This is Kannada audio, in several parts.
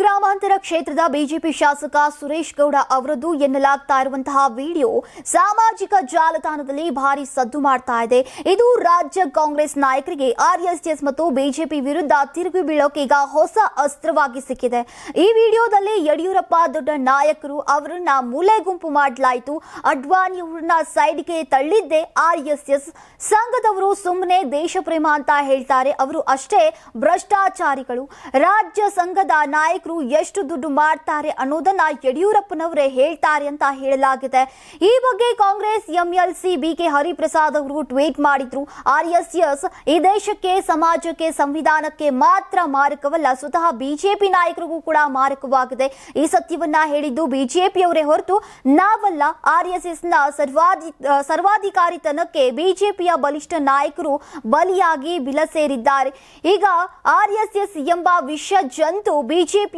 ಗ್ರಾಮಾಂತರ ಕ್ಷೇತ್ರದ ಬಿಜೆಪಿ ಶಾಸಕ ಸುರೇಶ್ ಗೌಡ ಅವರದ್ದು ಎನ್ನಲಾಗ್ತಾ ಇರುವಂತಹ ವಿಡಿಯೋ ಸಾಮಾಜಿಕ ಜಾಲತಾಣದಲ್ಲಿ ಭಾರಿ ಸದ್ದು ಮಾಡ್ತಾ ಇದೆ. ಇದು ರಾಜ್ಯ ಕಾಂಗ್ರೆಸ್ ನಾಯಕರಿಗೆ ಆರ್ಎಸ್ಎಸ್ ಮತ್ತು ಬಿಜೆಪಿ ವಿರುದ್ಧ ತಿರುಗಿ ಬೀಳೋಕೆ ಈಗ ಹೊಸ ಅಸ್ತ್ರವಾಗಿ ಸಿಕ್ಕಿದೆ. ಈ ವಿಡಿಯೋದಲ್ಲಿ ಯಡಿಯೂರಪ್ಪ ದೊಡ್ಡ ನಾಯಕರು ಅವರನ್ನ ಮೂಲೆ ಗುಂಪು ಮಾಡಲಾಯಿತು. ಅಡ್ವಾಣಿ ಅವರನ್ನ ಸೈಡ್ಗೆ ತಳ್ಳಿದ್ದೆ ಆರ್ಎಸ್ಎಸ್ ಸಂಘದವರು ಸುಮ್ಮನೆ ದೇಶ ಪ್ರೇಮ ಅಂತ ಹೇಳ್ತಾರೆ. ಅವರು ಅಷ್ಟೇ ಭ್ರಷ್ಟಾಚಾರಿಗಳು. ರಾಜ್ಯ ಸಂಘದ ನಾಯಕರು ಎಷ್ಟು ದುಡ್ಡು ಮಾಡ್ತಾರೆ ಅನ್ನೋದನ್ನ ಯಡಿಯೂರಪ್ಪನವರೇ ಹೇಳ್ತಾರೆ ಅಂತ ಹೇಳಲಾಗಿದೆ. ಈ ಬಗ್ಗೆ ಕಾಂಗ್ರೆಸ್ ಎಂಎಲ್ಸಿ ಬಿಕೆ ಹರಿಪ್ರಸಾದ್ ಅವರು ಟ್ವೀಟ್ ಮಾಡಿದ್ರು. ಆರ್ಎಸ್ಎಸ್ ಈ ದೇಶಕ್ಕೆ, ಸಮಾಜಕ್ಕೆ, ಸಂವಿಧಾನಕ್ಕೆ ಮಾತ್ರ ಮಾರಕವಲ್ಲ, ಸ್ವತಃ ಬಿಜೆಪಿ ನಾಯಕರಿಗೂ ಕೂಡ ಮಾರಕವಾಗಿದೆ. ಈ ಸತ್ಯವನ್ನ ಹೇಳಿದ್ದು ಬಿಜೆಪಿಯವರೇ ಹೊರತು ನಾವಲ್ಲ. ಆರ್ಎಸ್ಎಸ್ನ ಸರ್ವಾಧಿ, ಸರ್ವಾಧಿಕಾರಿತನಕ್ಕೆ ಬಿಜೆಪಿಯ ಬಲಿಷ್ಠ ನಾಯಕರು ಬಲಿಯಾಗಿ ಬಿಲಸೇರಿದ್ದಾರೆ ಈಗ ಆರ್ಎಸ್ಎಸ್ ಎಂಬ ವಿಷ ಜಂತು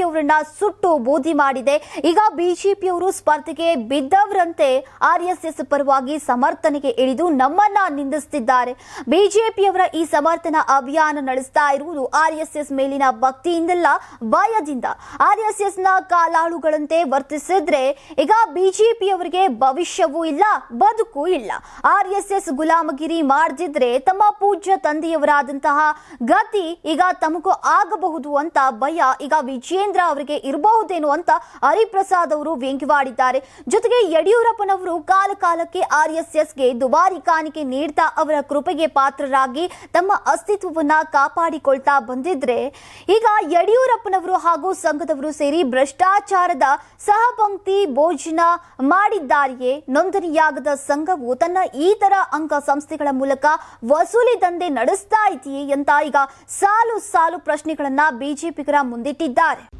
ಬಿಜೆಪಿಯವರನ್ನ ಸುಟ್ಟು ಬೂದಿ ಮಾಡಿದೆ. ಈಗ ಬಿಜೆಪಿಯವರು ಸ್ಪರ್ಧೆಗೆ ಬಿದ್ದವರಂತೆ ಆರ್ಎಸ್ಎಸ್ ಪರವಾಗಿ ಸಮರ್ಥನೆಗೆ ಇಳಿದು ನಮ್ಮನ್ನ ನಿಂದಿಸುತ್ತಿದ್ದಾರೆ ಬಿಜೆಪಿಯವರ ಈ ಸಮರ್ಥನ ಅಭಿಯಾನ ನಡೆಸ್ತಾ ಇರುವುದು ಆರ್ಎಸ್ಎಸ್ ಮೇಲಿನ ಭಕ್ತಿಯಿಂದಲ್ಲ, ಭಯದಿಂದ. ಆರ್ಎಸ್ಎಸ್ನ ಕಾಲಾಳುಗಳಂತೆ ವರ್ತಿಸಿದ್ರೆ ಈಗ ಬಿಜೆಪಿಯವರಿಗೆ ಭವಿಷ್ಯವೂ ಇಲ್ಲ, ಬದುಕು ಇಲ್ಲ. ಆರ್ಎಸ್ಎಸ್ ಗುಲಾಮಗಿರಿ ಮಾಡದಿದ್ರೆ ತಮ್ಮ ಪೂಜ್ಯ ತಂದೆಯವರಾದಂತಹ ಗತಿ ಈಗ ತಮಗೂ ಆಗಬಹುದು ಅಂತ ಭಯ ಈಗ ಅವರಿಗೆ ಇರಬಹುದೇನೋ ಅಂತ ಹರಿಪ್ರಸಾದ್ ಅವರು ವ್ಯಂಗ್ಯವಾಡಿದ್ದಾರೆ. ಜೊತೆಗೆ ಯಡಿಯೂರಪ್ಪನವರು ಕಾಲ ಕಾಲಕ್ಕೆ ಆರ್ಎಸ್ಎಸ್ಗೆ ದುಬಾರಿ ಕಾಣಿಕೆ ನೀಡ್ತಾ ಅವರ ಕೃಪೆಗೆ ಪಾತ್ರರಾಗಿ ತಮ್ಮ ಅಸ್ತಿತ್ವವನ್ನ ಕಾಪಾಡಿಕೊಳ್ತಾ ಬಂದಿದ್ರೆ, ಈಗ ಯಡಿಯೂರಪ್ಪನವರು ಹಾಗೂ ಸಂಘದವರು ಸೇರಿ ಭ್ರಷ್ಟಾಚಾರದ ಸಹಪಂಕ್ತಿ ಭೋಜನ ಮಾಡಿದ್ದಾರೆಯೇ? ನೋಂದಣಿಯಾಗದ ಸಂಘವು ತನ್ನ ಈ ತರ ಅಂಗ ಸಂಸ್ಥೆಗಳ ಮೂಲಕ ವಸೂಲಿ ದಂಧೆ ನಡೆಸ್ತಾ ಇದೆಯೇ ಅಂತ ಈಗ ಸಾಲು ಸಾಲು ಪ್ರಶ್ನೆಗಳನ್ನ ಬಿಜೆಪಿಗರ ಮುಂದಿಟ್ಟಿದ್ದಾರೆ.